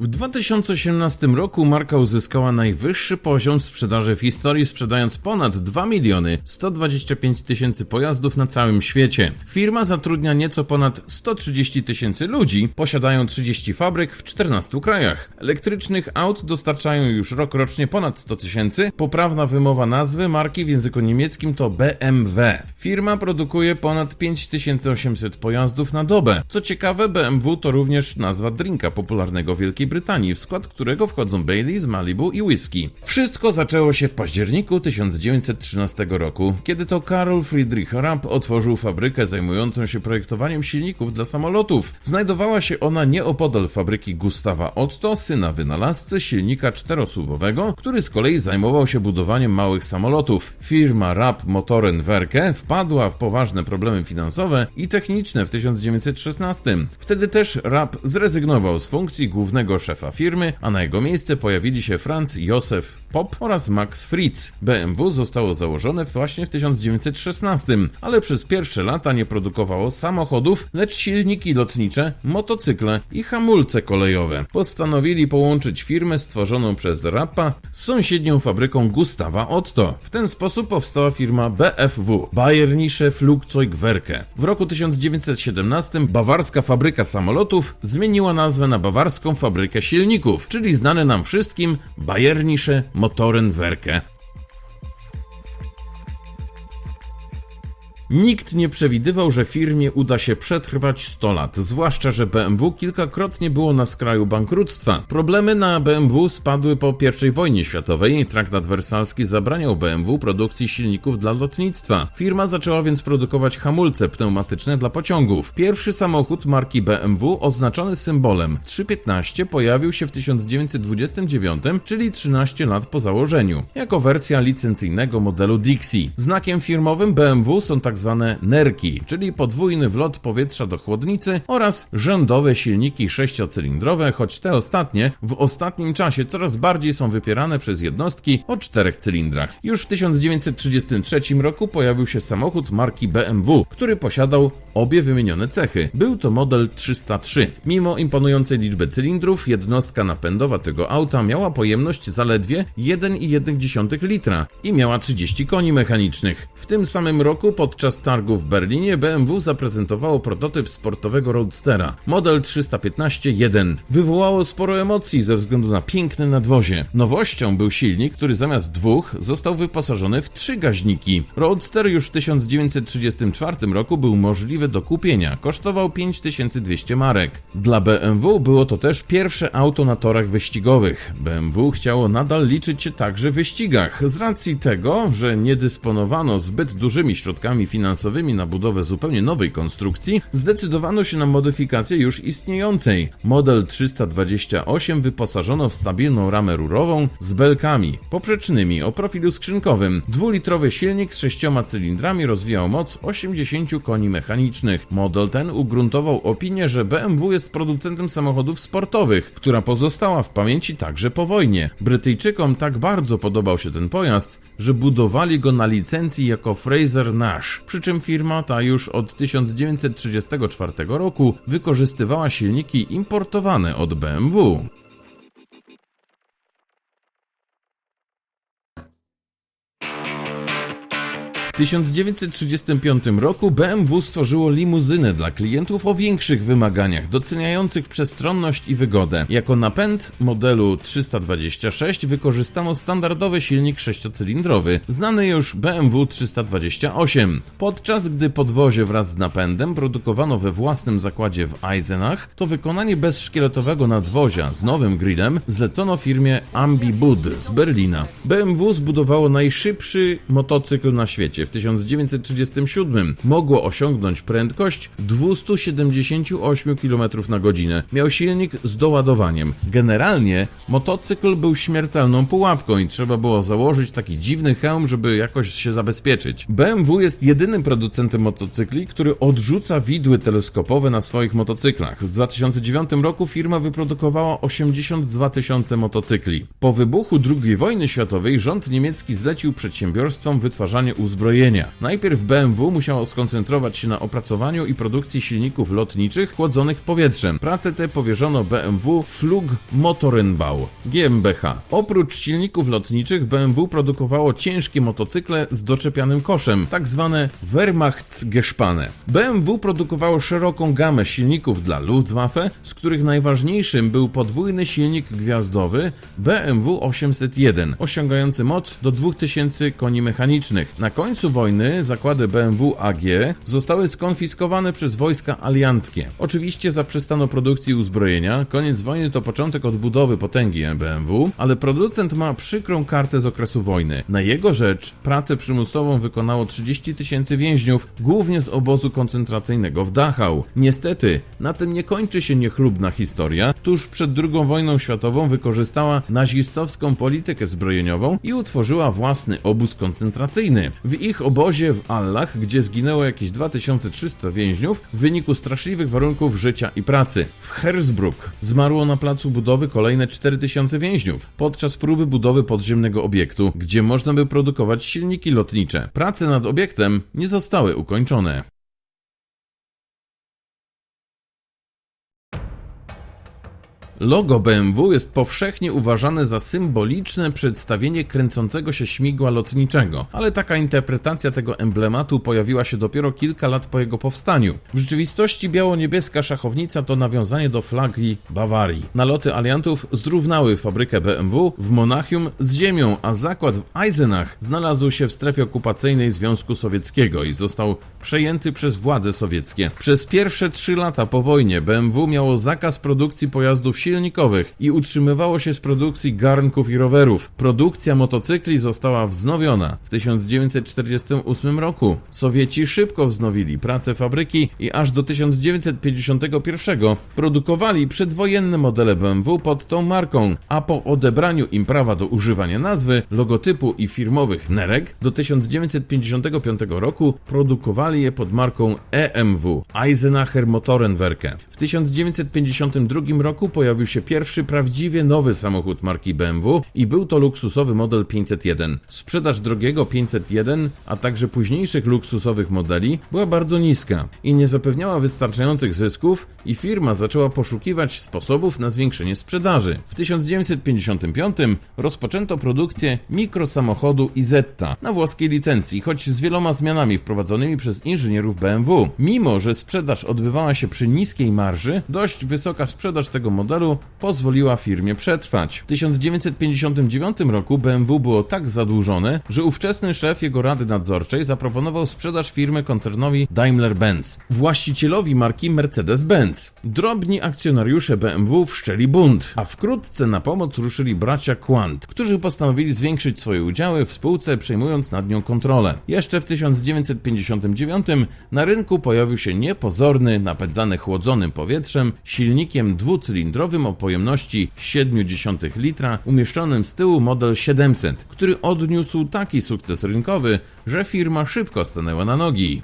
W 2018 roku marka uzyskała najwyższy poziom sprzedaży w historii, sprzedając ponad 2 miliony 125 tysięcy pojazdów na całym świecie. Firma zatrudnia nieco ponad 130 tysięcy ludzi, posiadają 30 fabryk w 14 krajach. Elektrycznych aut dostarczają już rokrocznie ponad 100 tysięcy. Poprawna wymowa nazwy marki w języku niemieckim to BMW. Firma produkuje ponad 5800 pojazdów na dobę. Co ciekawe, BMW to również nazwa drinka popularnego w Wielkiej Brytanii, w skład którego wchodzą Baileys, Malibu i whisky. Wszystko zaczęło się w październiku 1913 roku, kiedy to Karl Friedrich Rapp otworzył fabrykę zajmującą się projektowaniem silników dla samolotów. Znajdowała się ona nieopodal fabryki Gustawa Otto, syna wynalazcy silnika czterosuwowego, który z kolei zajmował się budowaniem małych samolotów. Firma Rapp Motorenwerke wpadła w poważne problemy finansowe i techniczne w 1916. Wtedy też Rapp zrezygnował z funkcji głównego szefa firmy, a na jego miejsce pojawili się Franz Josef Pop oraz Max Fritz. BMW zostało założone właśnie w 1916, ale przez pierwsze lata nie produkowało samochodów, lecz silniki lotnicze, motocykle i hamulce kolejowe. Postanowili połączyć firmę stworzoną przez Rappa z sąsiednią fabryką Gustawa Otto. W ten sposób powstała firma BFW, Bayerische Flugzeugwerke. W roku 1917 bawarska fabryka samolotów zmieniła nazwę na bawarską fabrykę silników, czyli znane nam wszystkim Bayerische Motorenwerke. Nikt nie przewidywał, że firmie uda się przetrwać 100 lat, zwłaszcza, że BMW kilkakrotnie było na skraju bankructwa. Problemy na BMW spadły po I wojnie światowej. Traktat wersalski zabraniał BMW produkcji silników dla lotnictwa. Firma zaczęła więc produkować hamulce pneumatyczne dla pociągów. Pierwszy samochód marki BMW oznaczony symbolem 315 pojawił się w 1929, czyli 13 lat po założeniu, jako wersja licencyjnego modelu Dixie. Znakiem firmowym BMW są tak zwane nerki, czyli podwójny wlot powietrza do chłodnicy oraz rzędowe silniki sześciocylindrowe, choć te ostatnie w ostatnim czasie coraz bardziej są wypierane przez jednostki o czterech cylindrach. Już w 1933 roku pojawił się samochód marki BMW, który posiadał obie wymienione cechy. Był to model 303. Mimo imponującej liczby cylindrów, jednostka napędowa tego auta miała pojemność zaledwie 1,1 litra i miała 30 koni mechanicznych. W tym samym roku podczas targu w Berlinie BMW zaprezentowało prototyp sportowego Roadstera, model 315-1. Wywołało sporo emocji ze względu na piękne nadwozie. Nowością był silnik, który zamiast dwóch został wyposażony w trzy gaźniki. Roadster już w 1934 roku był możliwy do kupienia, kosztował 5200 marek. Dla BMW było to też pierwsze auto na torach wyścigowych. BMW chciało nadal liczyć się także w wyścigach, z racji tego, że nie dysponowano zbyt dużymi środkami finansowymi na budowę zupełnie nowej konstrukcji, zdecydowano się na modyfikację już istniejącej. Model 328 wyposażono w stabilną ramę rurową z belkami poprzecznymi o profilu skrzynkowym. Dwulitrowy silnik z sześcioma cylindrami rozwijał moc 80 koni mechanicznych. Model ten ugruntował opinię, że BMW jest producentem samochodów sportowych, która pozostała w pamięci także po wojnie. Brytyjczykom tak bardzo podobał się ten pojazd, że budowali go na licencji jako Fraser Nash, przy czym firma ta już od 1934 roku wykorzystywała silniki importowane od BMW. 1935 roku BMW stworzyło limuzynę dla klientów o większych wymaganiach, doceniających przestronność i wygodę. Jako napęd modelu 326 wykorzystano standardowy silnik sześciocylindrowy, znany już BMW 328. Podczas gdy podwozie wraz z napędem produkowano we własnym zakładzie w Eisenach, to wykonanie bezszkieletowego nadwozia z nowym gridem zlecono firmie Ambibud z Berlina. BMW zbudowało najszybszy motocykl na świecie w 1937 mogło osiągnąć prędkość 278 km na godzinę. Miał silnik z doładowaniem. Generalnie motocykl był śmiertelną pułapką i trzeba było założyć taki dziwny hełm, żeby jakoś się zabezpieczyć. BMW jest jedynym producentem motocykli, który odrzuca widły teleskopowe na swoich motocyklach. W 2009 roku firma wyprodukowała 82 tysiące motocykli. Po wybuchu II wojny światowej rząd niemiecki zlecił przedsiębiorstwom wytwarzanie uzbrojenia Najpierw BMW musiało skoncentrować się na opracowaniu i produkcji silników lotniczych chłodzonych powietrzem. Pracę te powierzono BMW Flug Motorenbau GmbH. Oprócz silników lotniczych BMW produkowało ciężkie motocykle z doczepianym koszem, tak zwane Wehrmachtsgespanne. BMW produkowało szeroką gamę silników dla Luftwaffe, z których najważniejszym był podwójny silnik gwiazdowy BMW 801, osiągający moc do 2000 koni mechanicznych. Na końcu wojny zakłady BMW AG zostały skonfiskowane przez wojska alianckie. Oczywiście zaprzestano produkcji uzbrojenia, koniec wojny to początek odbudowy potęgi BMW, ale producent ma przykrą kartę z okresu wojny. Na jego rzecz pracę przymusową wykonało 30 tysięcy więźniów, głównie z obozu koncentracyjnego w Dachau. Niestety, na tym nie kończy się niechlubna historia. Tuż przed II wojną światową wykorzystała nazistowską politykę zbrojeniową i utworzyła własny obóz koncentracyjny. W ich obozie w Allach, gdzie zginęło jakieś 2300 więźniów w wyniku straszliwych warunków życia i pracy. W Hersbruck zmarło na placu budowy kolejne 4000 więźniów podczas próby budowy podziemnego obiektu, gdzie można by produkować silniki lotnicze. Prace nad obiektem nie zostały ukończone. Logo BMW jest powszechnie uważane za symboliczne przedstawienie kręcącego się śmigła lotniczego, ale taka interpretacja tego emblematu pojawiła się dopiero kilka lat po jego powstaniu. W rzeczywistości biało-niebieska szachownica to nawiązanie do flagi Bawarii. Naloty aliantów zrównały fabrykę BMW w Monachium z ziemią, a zakład w Eisenach znalazł się w strefie okupacyjnej Związku Sowieckiego i został przejęty przez władze sowieckie. Przez pierwsze trzy lata po wojnie BMW miało zakaz produkcji pojazdów silnikowych i utrzymywało się z produkcji garnków i rowerów. Produkcja motocykli została wznowiona w 1948 roku. Sowieci szybko wznowili pracę fabryki i aż do 1951 produkowali przedwojenne modele BMW pod tą marką, a po odebraniu im prawa do używania nazwy, logotypu i firmowych nerek do 1955 roku produkowali je pod marką EMW Eisenacher Motorenwerke. W 1952 roku pojawił się pierwszy prawdziwie nowy samochód marki BMW i był to luksusowy model 501. Sprzedaż drogiego 501, a także późniejszych luksusowych modeli była bardzo niska i nie zapewniała wystarczających zysków i firma zaczęła poszukiwać sposobów na zwiększenie sprzedaży. W 1955 rozpoczęto produkcję mikrosamochodu Izetta na włoskiej licencji, choć z wieloma zmianami wprowadzonymi przez inżynierów BMW. Mimo, że sprzedaż odbywała się przy niskiej marży, dość wysoka sprzedaż tego modelu pozwoliła firmie przetrwać. W 1959 roku BMW było tak zadłużone, że ówczesny szef jego rady nadzorczej zaproponował sprzedaż firmy koncernowi Daimler-Benz, właścicielowi marki Mercedes-Benz. Drobni akcjonariusze BMW wszczęli bunt, a wkrótce na pomoc ruszyli bracia Quant, którzy postanowili zwiększyć swoje udziały w spółce, przejmując nad nią kontrolę. Jeszcze w 1959 na rynku pojawił się niepozorny, napędzany chłodzonym powietrzem, silnikiem dwucylindrowym o pojemności 0,7 litra, umieszczonym z tyłu model 700, który odniósł taki sukces rynkowy, że firma szybko stanęła na nogi.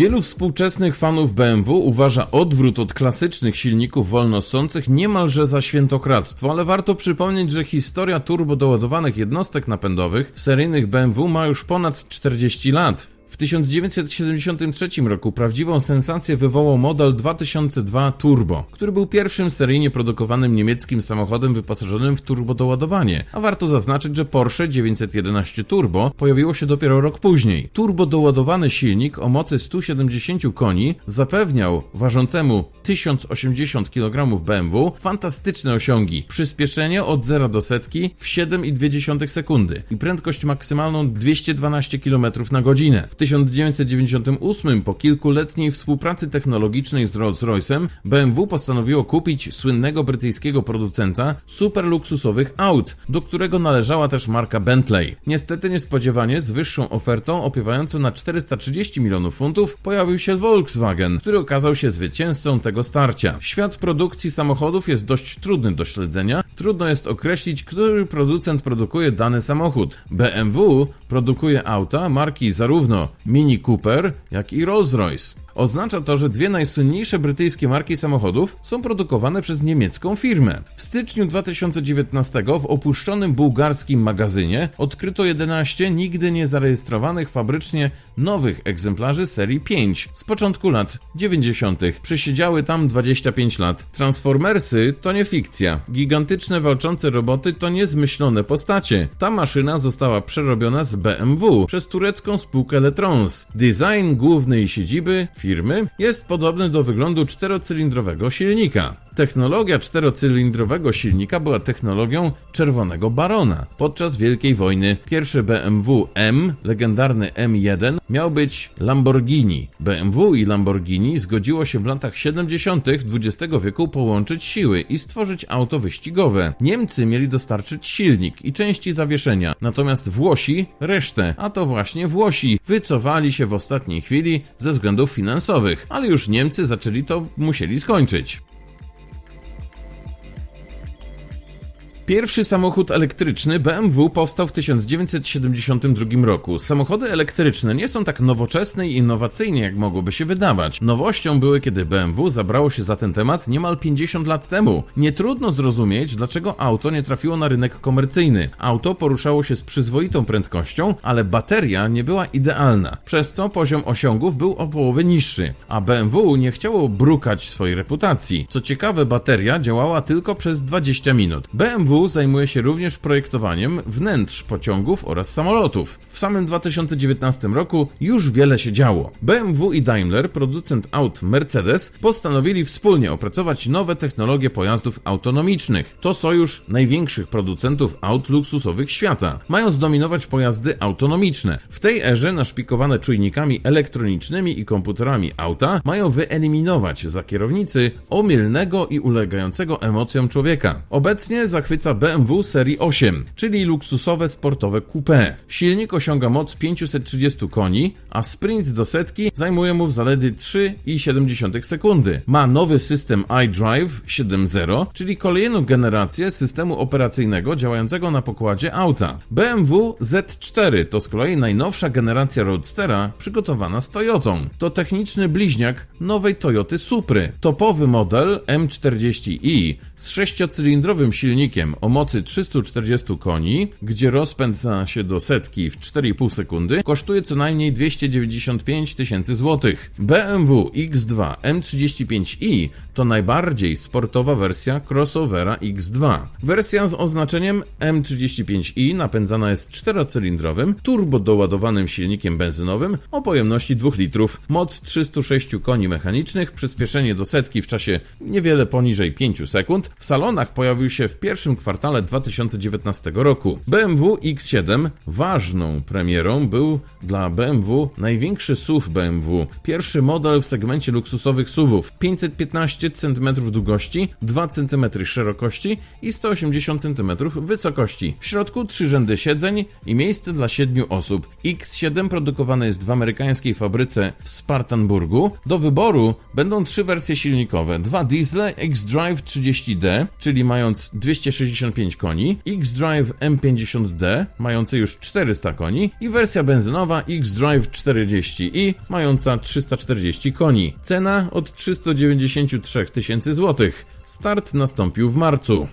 Wielu współczesnych fanów BMW uważa odwrót od klasycznych silników wolnosących niemalże za świętokradztwo, ale warto przypomnieć, że historia turbodoładowanych jednostek napędowych seryjnych BMW ma już ponad 40 lat. W 1973 roku prawdziwą sensację wywołał model 2002 Turbo, który był pierwszym seryjnie produkowanym niemieckim samochodem wyposażonym w turbodoładowanie, a warto zaznaczyć, że Porsche 911 Turbo pojawiło się dopiero rok później. Turbodoładowany silnik o mocy 170 koni zapewniał ważącemu 1080 kg BMW fantastyczne osiągi, przyspieszenie od 0 do setki w 7,2 sekundy i prędkość maksymalną 212 km na godzinę. W 1998 po kilkuletniej współpracy technologicznej z Rolls-Royce'em BMW postanowiło kupić słynnego brytyjskiego producenta super luksusowych aut, do którego należała też marka Bentley. Niestety niespodziewanie z wyższą ofertą opiewającą na 430 milionów funtów pojawił się Volkswagen, który okazał się zwycięzcą tego starcia. Świat produkcji samochodów jest dość trudny do śledzenia, trudno jest określić, który producent produkuje dany samochód. BMW produkuje auta marki zarówno Mini Cooper, jak i Rolls-Royce. Oznacza to, że dwie najsłynniejsze brytyjskie marki samochodów są produkowane przez niemiecką firmę. W styczniu 2019 w opuszczonym bułgarskim magazynie odkryto 11 nigdy nie zarejestrowanych fabrycznie nowych egzemplarzy serii 5 z początku lat 90. Przesiedziały tam 25 lat. Transformersy to nie fikcja. Gigantyczne walczące roboty to niezmyślone postacie. Ta maszyna została przerobiona z BMW przez turecką spółkę Letrons. Design głównej siedziby firmy jest podobny do wyglądu czterocylindrowego silnika. Technologia czterocylindrowego silnika była technologią czerwonego barona. Podczas Wielkiej Wojny pierwszy BMW M, legendarny M1, miał być Lamborghini. BMW i Lamborghini zgodziło się w latach 70. XX wieku połączyć siły i stworzyć auto wyścigowe. Niemcy mieli dostarczyć silnik i części zawieszenia, natomiast Włosi resztę, a to właśnie Włosi wycofali się w ostatniej chwili ze względów finansowych, ale już Niemcy zaczęli to musieli skończyć. Pierwszy samochód elektryczny BMW powstał w 1972 roku. Samochody elektryczne nie są tak nowoczesne i innowacyjne, jak mogłoby się wydawać. Nowością były, kiedy BMW zabrało się za ten temat niemal 50 lat temu. Nie trudno zrozumieć, dlaczego auto nie trafiło na rynek komercyjny. Auto poruszało się z przyzwoitą prędkością, ale bateria nie była idealna, przez co poziom osiągów był o połowę niższy, a BMW nie chciało brukać swojej reputacji. Co ciekawe, bateria działała tylko przez 20 minut. BMW zajmuje się również projektowaniem wnętrz pociągów oraz samolotów. W samym 2019 roku już wiele się działo. BMW i Daimler, producent aut Mercedes, postanowili wspólnie opracować nowe technologie pojazdów autonomicznych. To sojusz największych producentów aut luksusowych świata. Mają zdominować pojazdy autonomiczne. W tej erze naszpikowane czujnikami elektronicznymi i komputerami auta mają wyeliminować za kierownicy omylnego i ulegającego emocjom człowieka. Obecnie zachwyca BMW serii 8, czyli luksusowe sportowe coupé. Silnik osiąga moc 530 koni, a sprint do setki zajmuje mu zaledwie 3,7 sekundy. Ma nowy system iDrive 7.0, czyli kolejną generację systemu operacyjnego działającego na pokładzie auta. BMW Z4 to z kolei najnowsza generacja Roadstera przygotowana z Toyotą. To techniczny bliźniak nowej Toyoty Supry. Topowy model M40i z sześciocylindrowym silnikiem o mocy 340 koni, gdzie rozpęd da się do setki w 4,5 sekundy, kosztuje co najmniej 295 tysięcy złotych. BMW X2 M35i to najbardziej sportowa wersja crossovera X2. Wersja z oznaczeniem M35i napędzana jest czterocylindrowym, turbodoładowanym silnikiem benzynowym o pojemności 2 litrów, moc 306 koni mechanicznych, przyspieszenie do setki w czasie niewiele poniżej 5 sekund. W salonach pojawił się w pierwszym kwartale 2019 roku. BMW X7 ważną premierą był dla BMW największy SUV BMW. Pierwszy model w segmencie luksusowych SUVów. 515 cm długości, 2 cm szerokości i 180 cm wysokości. W środku trzy rzędy siedzeń i miejsce dla 7 osób. X7 produkowany jest w amerykańskiej fabryce w Spartanburgu. Do wyboru będą trzy wersje silnikowe. Dwa diesle X-Drive 30D, czyli mając 265 koni, X-Drive M50D, mający już 400 koni i wersja benzynowa X-Drive 40i, mająca 340 koni. Cena od 393 tysięcy złotych. Start nastąpił w marcu.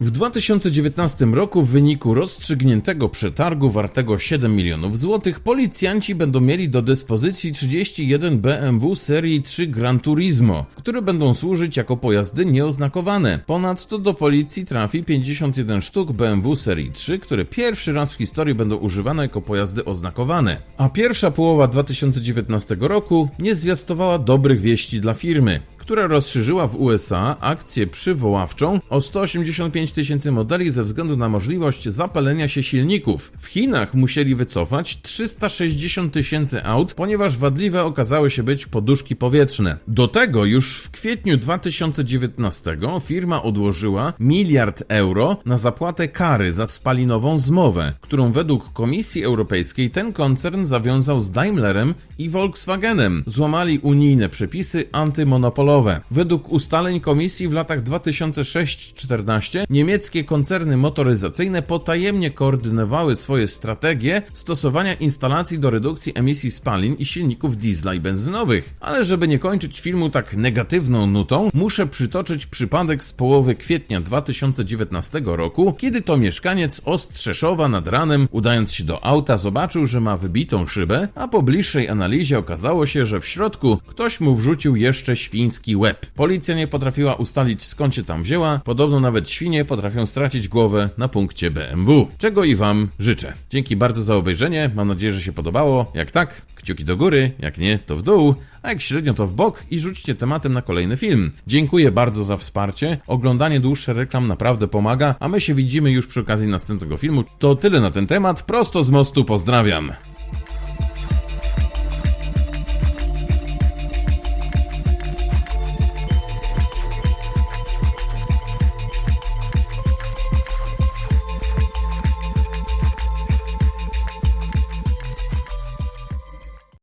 W 2019 roku w wyniku rozstrzygniętego przetargu wartego 7 milionów złotych policjanci będą mieli do dyspozycji 31 BMW serii 3 Gran Turismo, które będą służyć jako pojazdy nieoznakowane. Ponadto do policji trafi 51 sztuk BMW serii 3, które pierwszy raz w historii będą używane jako pojazdy oznakowane. A pierwsza połowa 2019 roku nie zwiastowała dobrych wieści dla firmy która rozszerzyła w USA akcję przywoławczą o 185 tysięcy modeli ze względu na możliwość zapalenia się silników. W Chinach musieli wycofać 360 tysięcy aut, ponieważ wadliwe okazały się być poduszki powietrzne. Do tego już w kwietniu 2019 firma odłożyła miliard euro na zapłatę kary za spalinową zmowę, którą według Komisji Europejskiej ten koncern zawiązał z Daimlerem i Volkswagenem. Złamali unijne przepisy antymonopolowe Według ustaleń komisji w latach 2006-14 niemieckie koncerny motoryzacyjne potajemnie koordynowały swoje strategie stosowania instalacji do redukcji emisji spalin i silników diesla i benzynowych. Ale żeby nie kończyć filmu tak negatywną nutą, muszę przytoczyć przypadek z połowy kwietnia 2019 roku, kiedy to mieszkaniec Ostrzeszowa nad ranem, udając się do auta, zobaczył, że ma wybitą szybę, a po bliższej analizie okazało się, że w środku ktoś mu wrzucił jeszcze świński łeb. Policja nie potrafiła ustalić skąd się tam wzięła, podobno nawet świnie potrafią stracić głowę na punkcie BMW. Czego i Wam życzę. Dzięki bardzo za obejrzenie, mam nadzieję, że się podobało. Jak tak, kciuki do góry, jak nie, to w dół, a jak średnio to w bok i rzućcie tematem na kolejny film. Dziękuję bardzo za wsparcie, oglądanie dłuższych reklam naprawdę pomaga, a my się widzimy już przy okazji następnego filmu. To tyle na ten temat, prosto z mostu pozdrawiam.